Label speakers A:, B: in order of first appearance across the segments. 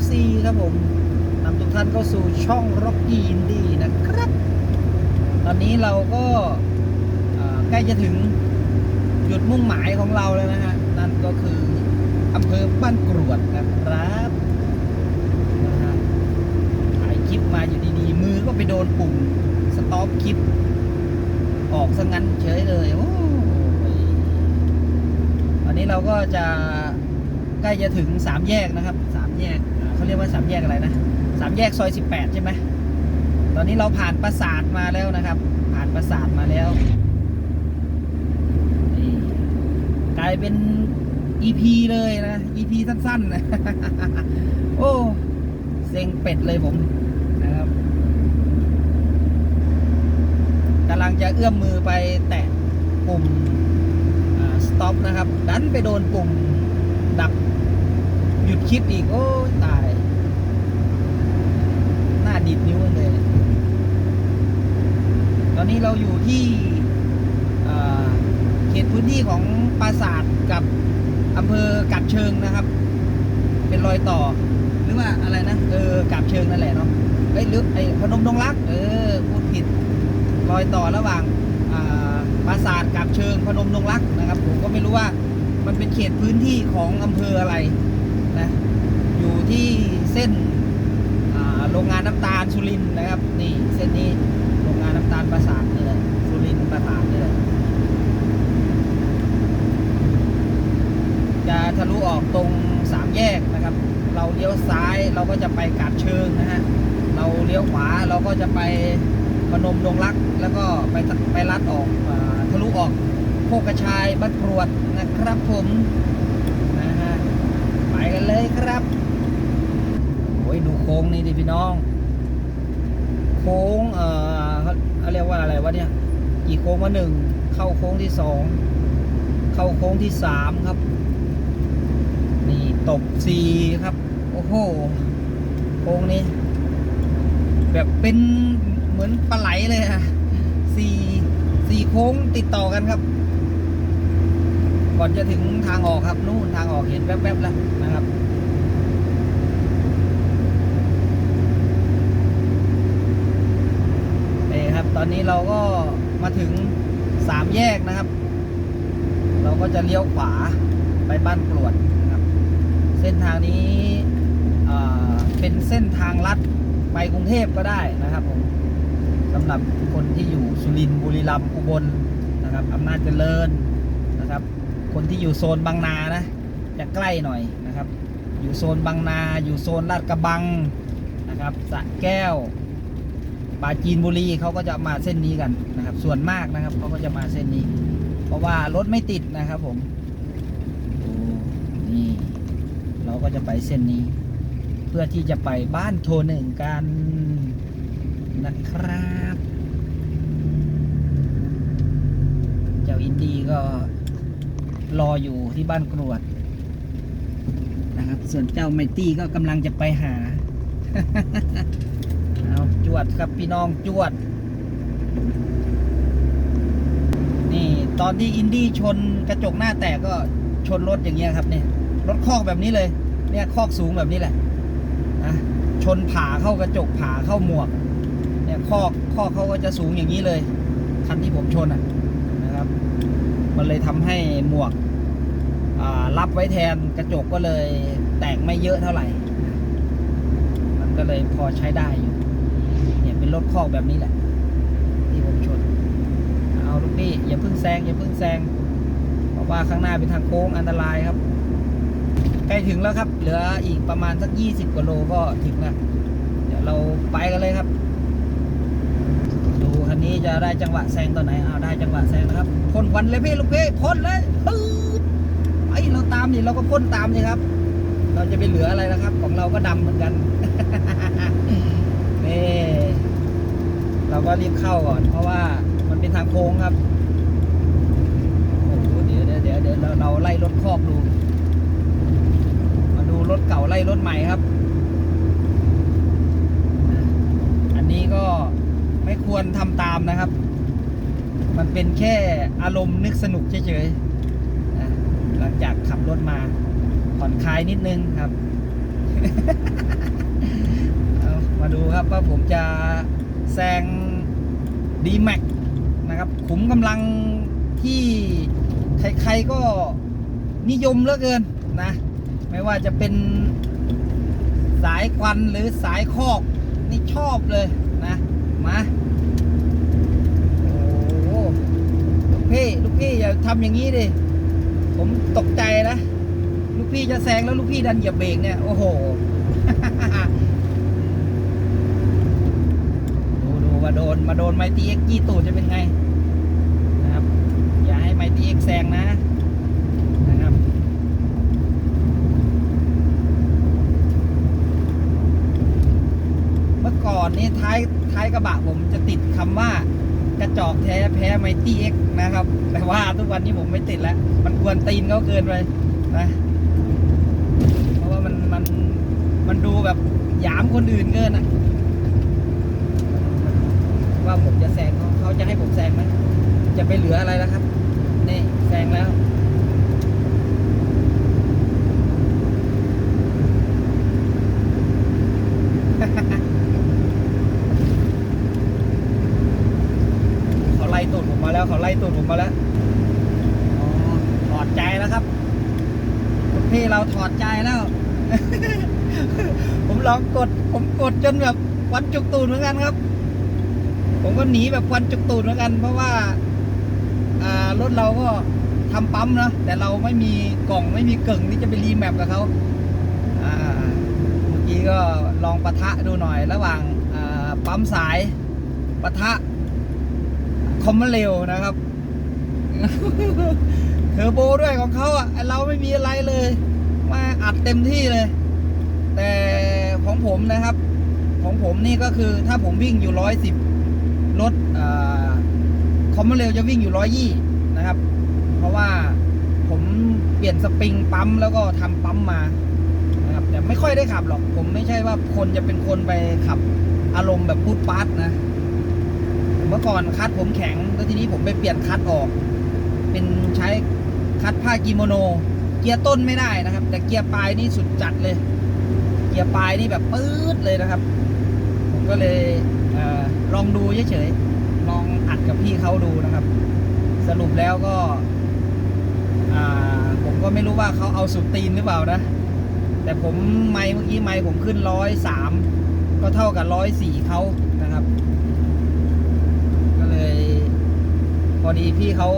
A: FC ครับผมนำทุกท่านเข้าสู่ช่อง Rocky Indie นะครับ ตอนนี้เราก็ใกล้จะถึงจุดมุ่งหมายของเราแล้วนะฮะ นั่นก็คืออำเภอบ้านกรวดนะครับนะฮะถ่ายคลิปมาอยู่ดีๆ มือก็ไปโดนปุ่มสต็อปคลิป ออกซะงั้นเฉยเลยโอ้ยตอนนี้เราก็จะ ใกล้จะถึงสามแยกนะครับสามแยกเขาเรียกว่าสามแยกอะไรนะสามแยกซอยสิบแปดใช่ไหมตอนนี้เราผ่านปราสาทมาแล้วนะครับ ผ่านปราสาทมาแล้วกลายเป็น EP เลยนะ EP สั้นๆนะโอ้เซ็งเป็ดเลยผมนะครับกำลังจะเอื้อมมือไปแตะปุ่มสต็อปนะครับ ดันไปโดนปุ่มดับ หยุดคลิปอีก โอ้ตาย หน้าดิดนิ้วเลย ตอนนี้เราอยู่ที่เขตพื้นที่ของปราสาทกับอำเภอกับเชิงนะครับ เป็นรอยต่อ หรือว่าอะไรนะ เออกับเชิงนั่นแหละเนาะเอ้ยหรือไอ้พนมดงรัก เออพูดผิด รอยต่อระหว่างปราสาทกับเชิงพนมดงรักนะครับ ผมก็ไม่รู้ว่ามันเป็นเขตพื้นที่ของอำเภออะไร นะอยู่ที่เส้นโรงงานน้ำตาลสุรินนะครับ นี่เส้นนี้โรงงานน้ำตาลปราสาทนี่เลยสุรินปราสาทนี่เลยจะทะลุออกตรงสามแยกนะครับ เราเลี้ยวซ้ายเราก็จะไปกาบเชิงนะฮะเราเลี้ยวขวาเราก็จะไปพนมดงรักแล้วก็ไปไปลัดออกอทะลุออกโคกกระชายบ้านกรวดนะครับผม กันเลยครับโอ้ยดูโค้งนี่ดิพี่น้อง โค้งเอ่อเขาเขาเรียกว่าอะไรวะเนี่ย กี่โค้งมาหนึ่งเข้าโค้งที่สองเข้าโค้งที่สามครับ นี่ตบสี่ครับ โอ้โหโค้งนี้ แบบเป็นเหมือนปลาไหลเลยอะสี่สี่โค้งติดต่อกันครับ ก่อนจะถึงทางออกครับนู่นทางออกเห็นแวบๆแล้วนะครับนี่ครับ ตอนนี้เราก็มาถึงสามแยกนะครับ เราก็จะเลี้ยวขวาไปบ้านกรวดนะครับ เส้นทางนี้เป็นเส้นทางลัดไปกรุงเทพก็ได้นะครับผมสำหรับคนที่อยู่สุรินทร์บุรีรัมย์อุบลนะครับอำนาจเจริญนะครับ คนที่อยู่โซนบางนานะจะใกล้หน่อยนะครับ อยู่โซนบางนา อยู่โซนลาดกระบังนะครับสะแก้วปาจีนบุรีเขาก็จะมาเส้นนี้กันนะครับ ส่วนมากนะครับเขาก็จะมาเส้นนี้ เพราะว่ารถไม่ติดนะครับผมนี่เราก็จะไปเส้นนี้ เพื่อที่จะไปบ้านโทหนึ่งกันนะครับ เจ้าอินดีก็ รออยู่ที่บ้านกรวดนะครับ ส่วนเจ้าไมตี้ก็กำลังจะไปหาเอาจวดครับพี่น้องจวด นี่ตอนที่อินดี้ชนกระจกหน้าแตกก็ชนรถอย่างเงี้ยครับเนี่ยรถคอกแบบนี้เลย เนี่ยคอกสูงแบบนี้แหละนะชนผ่าเข้ากระจกผ่าเข้าหมวก เนี่ยข้อข้อกเขาก็จะสูงอย่างนี้เลย คันที่ผมชนอะนะครับ มันเลยทำให้หมวกรับไว้แทนกระจกก็เลยแตกไม่เยอะเท่าไหร่ มันก็เลยพอใช้ได้อยู่เนี่ยเป็นรถคอกแบบนี้แหละ ที่ผมชน เอาลูกพี่อย่าเพิ่งแซงอย่าเพิ่งแซงเพราะว่าข้างหน้าเป็นทางโค้งอันตรายครับ ใกล้ถึงแล้วครับ เหลืออีกประมาณสักยี่สิบกว่าโลก็ถึงแล้วเดี๋ยวเราไปกันเลยครับ จะได้จังหวะแซงตอนไหนเอาได้จังหวะแซงนะครับพ่นควันเลยพี่ลูกพี่พ่นเลยปื๊ดไอเราตามดิเราก็พ่นตามสิครับ เราจะไปเหลืออะไรนะครับ ของเราก็ดำเหมือนกันนี่เราก็รีบเข้าก่อน เพราะว่ามันเป็นทางโค้งครับโอ้โหเดี๋ยวเดี๋ยวเดี๋ยวเดี๋ยวเราเราไล่รถคอกดูมาดูรถเก่าไล่รถใหม่ครับ อันนี้ก็ ไม่ควรทำตามนะครับ มันเป็นแค่อารมณ์นึกสนุกเฉยๆนะหลังจากขับรถมาผ่อนคลายนิดนึงครับ มาดูครับว่าผมจะแซง d m a x นะครับขุมกำลังที่ใครๆก็นิยมเหลือเกินนะ ไม่ว่าจะเป็นสายควันหรือสายคอก นี่ชอบเลยนะ มา โอ้โหลูกพี่ลูกพี่อย่า ทำอย่างนี้ดิ ผมตกใจนะ ลูกพี่จะแซงแล้วลูกพี่ดันเหยียบเบรกเนี่ย โอ้โห ดูดูมาโดน มาโดนไมตีเอ็กกี้ตูดจะเป็นไง นะครับ อย่าให้ไมตีเอ็กแซงนะนะครับเมื่อก่อนนี่ท้ายท้ายกระบะผมจะติดคำว่า กระจอกแท้แพ้ไมตี้เอ็กนะครับ แต่ว่าทุกวันนี้ผมไม่ติดแล้ว มันควรตีนเขาเกินไปนะ เพราะว่ามันมันมันดูแบบหยามคนอื่นเกินอะว่าผมจะแซงเขาเขาจะให้ผมแซงไหมจะไปเหลืออะไรแล้วครับ นี่แซงแล้ว เขาไล่ตูดผมมาแล้ว เขาไล่ตูดผมมาแล้วอ๋อถอดใจแล้วครับคุณพี่เราถอดใจแล้ว ผมลองกด ผมกดจนแบบควันจุกตูดเหมือนกันครับ ผมก็หนีแบบควันจุกตูดเหมือนกัน เพราะว่าอ่ารถเราก็ทำปั๊มเนอะแต่เราไม่มีกล่องไม่มีเก่งที่จะไปรีแมปกับเขาอ่าเมื่อกี้ก็ลองปะทะดูหน่อย ระหว่างอ่าปั๊มสายปะทะคอมมอนเร็วนะครับ เทอร์โบด้วยของเขาอะเราไม่มีอะไรเลย มาอัดเต็มที่เลย แต่ของผมนะครับ ของผมนี่ก็คือถ้าผมวิ่งอยู่ร้อยสิบรถคอมมอนเร็วจะวิ่งอยู่ร้อยยี่นะครับ เพราะว่าผมเปลี่ยนสปริงปั๊มแล้วก็ทำปั๊มมานะครับแต่ไม่ค่อยได้ขับหรอก ผมไม่ใช่ว่าคนจะเป็นคนไปขับอารมณ์แบบพูดปาร์ตนะเมื่อก่อนคัดผมแข็งแล้วทีนี้ผมไปเปลี่ยนคัดออก เป็นใช้คัดผ้ากิโมโน เกียร์ต้นไม่ได้นะครับ แต่เกียร์ปลายนี่สุดจัดเลย เกียร์ปลายนี่แบบปื๊ดเลยนะครับ ผมก็เลยเออลองดูเฉยๆลองอัดกับพี่เขาดูนะครับ สรุปแล้วก็ผมก็ไม่รู้ว่าเขาเอาสุดตีนหรือเปล่านะ แต่ผมไม่เมื่อกี้ไม่ผมขึ้นร้อยสามก็เท่ากับร้อยสี่เขานะครับ ก็เลย พอดีพี่เขา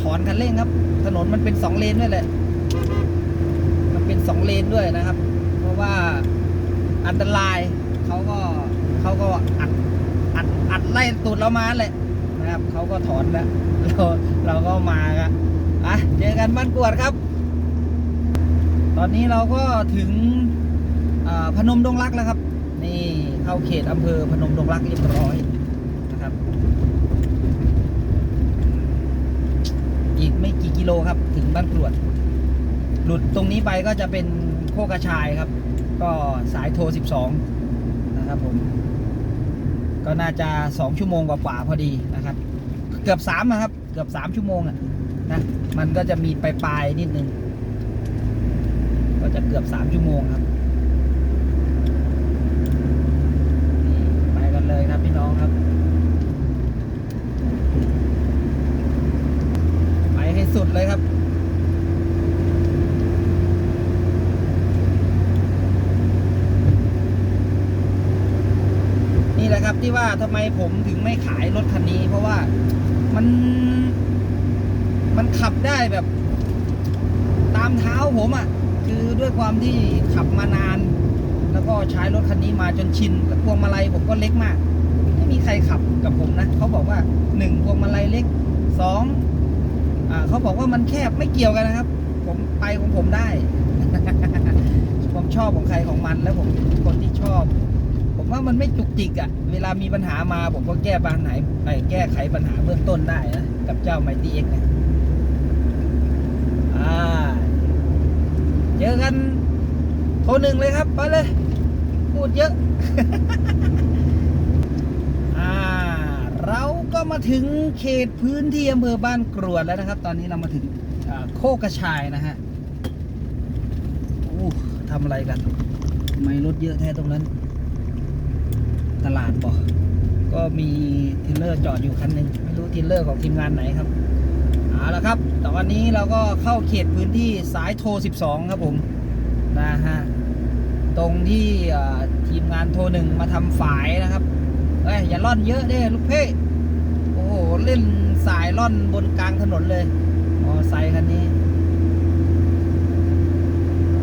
A: ถอนคันเร่งครับ ถนนมันเป็นสองเลนด้วยแหละ มันเป็นสองเลนด้วยนะครับ เพราะว่าอันตรายเขาก็เขาก็อัดอัดอัดไล่ตูดเรามาแหละนะครับเขาก็ถอนแล้วเราเราก็มากันอะเจอกันบ้านกวดครับ ตอนนี้เราก็ถึงพนมดงรักแล้วครับ นี่เข้าเขตอำเภอพนมดงรักเรียบร้อยนะครับ อี กิโลครับ ถึงบ้านกรวด หลุดตรงนี้ไปก็จะเป็นโคกระชายครับ ก็สายโทร 12 นะครับผม ก็น่าจะ 2 ชั่วโมงกว่าๆพอดีนะครับ เกือบ3นะครับ เกือบ 3 ชั่วโมงอะนะ มันก็จะมีปลายๆนิดนึง ก็จะเกือบ 3 ชั่วโมงครับไปกันเลยครับพี่น้องครับ ไปให้ สุดเลยครับ นี่แหละครับที่ว่าทำไมผมถึงไม่ขายรถคันนี้ เพราะว่ามันมันขับได้แบบ ตามเท้าผมอะ่ะ คือด้วยความที่ขับมานาน แล้วก็ใช้รถคันนี้มาจนชินแล้วพวงมาลัยผมก็เล็กมาก ไม่มีใครขับกับผมนะ เขาบอกว่าหนึ่งพวงมาลัยเล็กสอง เขาบอกว่ามันแคบไม่เกี่ยวกันนะครับ ผมไปของผมได้ ผมชอบของใครของมันแล้วผมคนที่ชอบ ผมว่ามันไม่จุกจิกอะ่ะ เวลามีปัญหามาผมก็แก้ปัญหาไปแก้ไขปัญหาเบื้องต้นได้นะกับเจ้าไมตี้เอ็กนี่ยอ่าเจอกันโทรหนึ่งเลยครับไปเลย พูดเยอะ เราก็มาถึงเขตพื้นที่อำเภอบ้านกรวดแล้วนะครับ ตอนนี้เรามาถึงโคกกระชายนะฮะอู้ทำอะไรกันไม่รถเยอะแท้ตรงนั้น ตลาดบอกก็มีเทรลเลอร์จอดอยู่คันหนึ่งไม่รู้เทรลเลอร์ของทีมงานไหนครับเอาละครับแตอนนี้เราก็เข้าเขตพื้นที่สายโทร 12 ครับผมนะฮะตรงที่ทีมงานโทรหนึ่งมาทำฝายนะครับ เอ้ยอย่าล่อนเยอะเด้ลูกเพ่โอ้โหเล่นสายล่อนบนกลางถนนเลยมอไซค์คันนี้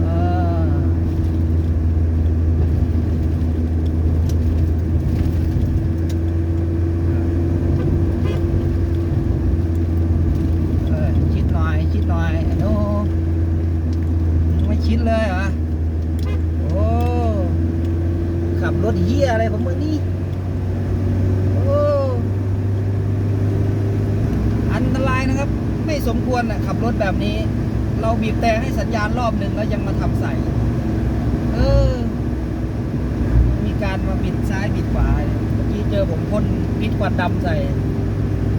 A: เออ เออชิดหน่อย ชิดหน่อยไอ้หนูมึงไม่ชิดเลยเหรอ โอ้ ขับรถเฮียอะไรของมึงนี่ โอ้ อันตรายนะครับ ไม่ สมควรนะขับรถแบบนี้ เราบีบแต่ให้สัญญาณรอบหนึ่งแล้วยังมาทำใส่ เออ มีการมาบิดซ้ายบิดขวาเมื่อกี้เจอผมพ่นพิษควันดำใส่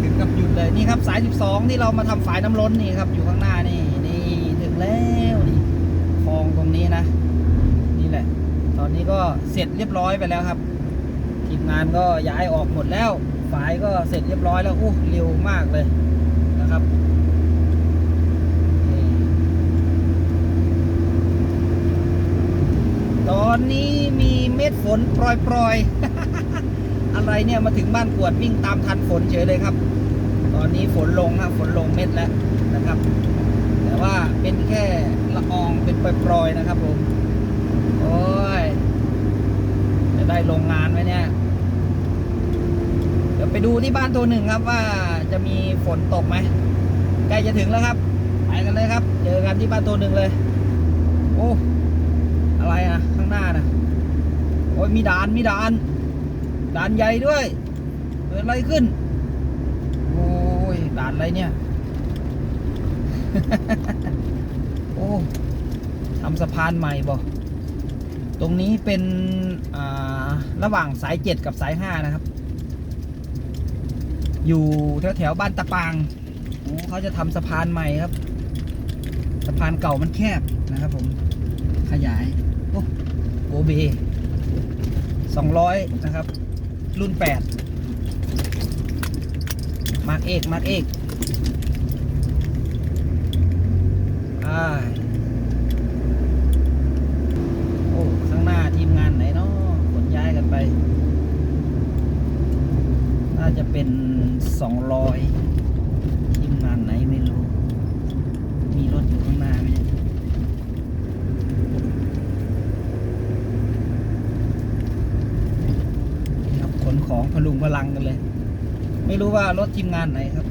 A: ถึงกับหยุดเลยนี่ครับ สาย 12 ที่เรามาทำฝายน้ำล้นนี่ครับ อยู่ข้างหน้านี่นี่ถึงแล้วนี่คลองตรงนี้นะ นี่แหละ ตอนนี้ก็เสร็จเรียบร้อยไปแล้วครับทีมงานก็ย้ายออกหมดแล้วฝายก็เสร็จเรียบร้อยแล้วอู้เร็วมากเลย นะครับตอนนี้มีเม็ดฝนปล่อยๆ อะไรเนี่ยมาถึงบ้านกวดวิ่งตามทันฝนเฉยเลยครับ ตอนนี้ฝนลงครับฝนลงเม็ดแล้วนะครับ แต่ว่าเป็นแค่ละอองเป็นปล่อยๆนะครับผมโอ้ยจะได้ลงงานไหมเนี่ย เดี๋ยวไปดูที่บ้านตัวหนึ่งครับว่า จะมีฝนตกไหมใกล้จะถึงแล้วครับ ไปกันเลยครับ เจอกันที่บ้านตัวหนึ่งเลย โอ้ อะไรอะ ข้างหน้านะโอ้ยมีด่านมีด่าน ด่านใหญ่ด้วย เกิดอะไรขึ้น โอ้ยด่านอะไรเนี่ย โอ้ทำสะพานใหม่บ่ตรงนี้เป็นอ่าระหว่างสายเจ็ดกับสายห้านะครับ อยู่แถวแถวบ้านตะปางเขาจะทำสะพานใหม่ครับ สะพานเก่ามันแคบนะครับผมขยายโอ้โอเบสองร้อยนะครับ รุ่นแปดมาร์กเอกมาร์กเอกอ่าโอ้ ข้างหน้าทีมงานไหนเนาะขนย้ายกันไป น่าจะเป็น สองร้อยทีมงานไหนไม่รู้ มีรถอยู่ข้างหน้าไหมครับขนของพลุงพลังกันเลย ไม่รู้ว่ารถทีมงานไหนครับ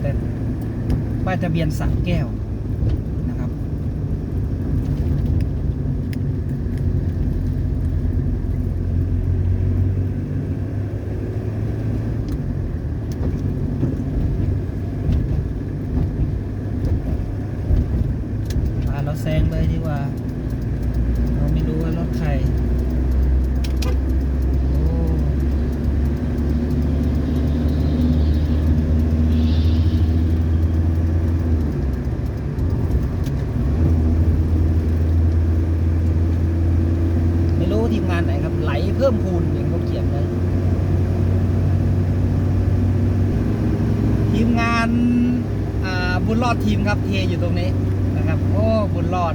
A: แต่ป้ายทะเบียนสระแก้วนะครับ มาเราแซงเลยดีกว่า เราไม่รู้ว่ารถใคร โอ้ไม่รู้ทีมงานไหนครับ ไหลเพิ่มพูนอย่างเขาเขียนเลยทีมงานอ่าบุญรอด ทีมครับเทอยู่ตรงนี้นะครับ โอ้บุญรอด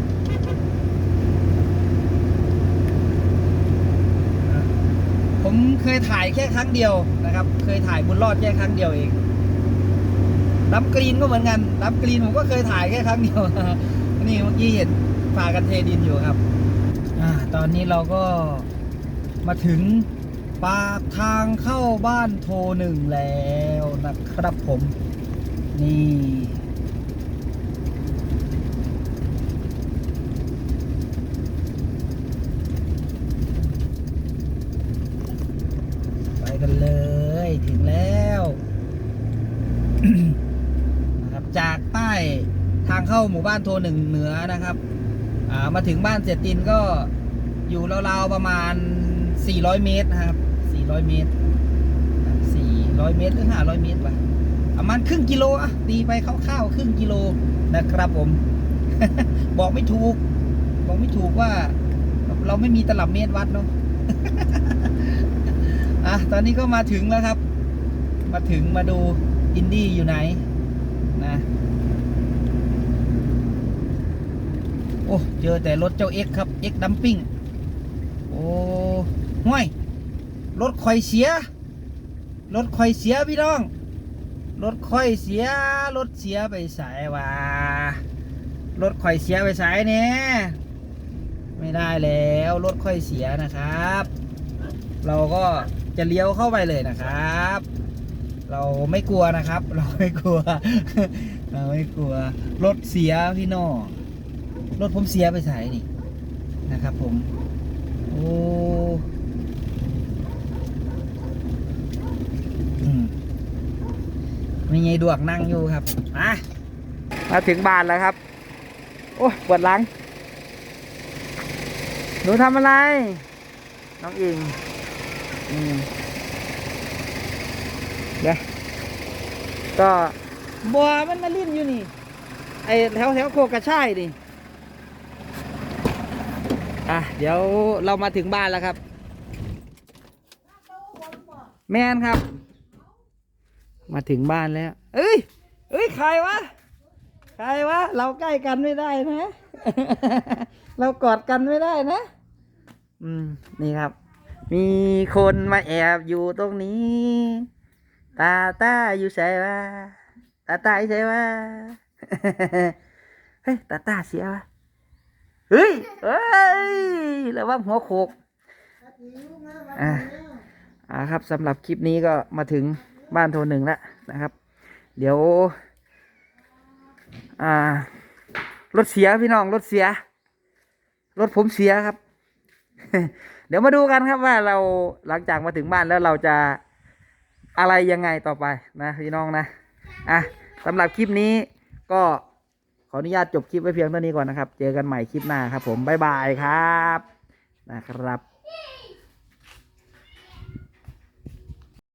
A: ผมเคยถ่ายแค่ครั้งเดียวนะครับ เคยถ่ายบุญรอดแค่ครั้งเดียวเองดับกรีนก็เหมือนกันดับกรีนผมก็เคยถ่ายแค่ครั้งเดียวนี่เมื่อกี้เห็นพากันเทดินอยู่ครับอ่าตอนนี้เราก็มาถึงปากทางเข้าบ้านโทหนึ่งแล้วนะครับผม นี่ ไปกันเลยถึงแล้ว นะครับจากป้ทางเข้าหมู่บ้านโทหนึ่งเหนือนะครับามาถึงบ้านเสร็จตินก็อยู่ราวๆประมาณ 400 เมตรนะครับ 400 เมตร 400 เมตรหรือ 500 เมตรวะประมาณครึ่งกิโลอะตีไปคร่าวๆครึ่งกิโลนะครับผม บอกไม่ถูก บอกไม่ถูกว่า เราไม่มีตลับเมตรวัดเนาะอะตอนนี้ก็มาถึงแล้วครับ มาถึงมาดู อินดี้อยู่ไหนนะโอ้เจอแต่รถเจ้าเอ็กครับเอ็กดัมปิ้งโอ้ห่วยรถคอยเสีย รถคอยเสียพี่น้อง รถคอยเสีย รถเสียไปสายว่ารถคอยเสียไปสายเนี่ยไม่ได้แล้วรถคอยเสียนะครับ เราก็จะเลี้ยวเข้าไปเลยนะครับ เราไม่กลัวนะครับ เราไม่กลัว เราไม่กลัว รถเสียพี่น้องรถผมเสียไปใส่นี่นะครับผม โอ้อืมมีไงดวกนั่งอยู่ครับมามาถึงบ้านแล้วครับ โอ้ปวดหลัง หนูทำอะไร น้องอิงอืมเดี๋ยว ก็บัวมันมาลิ้นอยู่นี่ ไอแถวแถวโคกระช่ายนี่อะเดี๋ยวเรามาถึงบ้านแล้วครับ แมนครับ มาถึงบ้านแล้ว เอ้ยเอ้ยใครวะใครวะ เราใกล้กันไม่ได้นะ เรากอดกันไม่ได้นะ อืม นี่ครับ มีคนมาแอบอยู่ตรงนี้ ตาตาอยู่ใส่วะตาตาอยู่ใส่วะเฮ้ยตาตาเสียวะเฮ้ยเฮ้ยแล้วว่าหัวโขกอ่าอ่าครับสำหรับคลิปนี้ก็มาถึงบ้านโทรหนึ่งแล้วนะครับ เดี๋ยว อ่ารถเสียพี่น้องรถเสีย รถผมเสียครับ เดี๋ยวมาดูกันครับว่าเราหลังจากมาถึงบ้านแล้วเราจะ อะไรยังไงต่อไปนะพี่น้องนะอะสำหรับคลิปนี้ก็ขออนุญาตจบคลิปไว้เพียงเท่านี้ก่อนนะครับ เจอกันใหม่คลิปหน้าครับผมบ๊ายบายครับนะครับ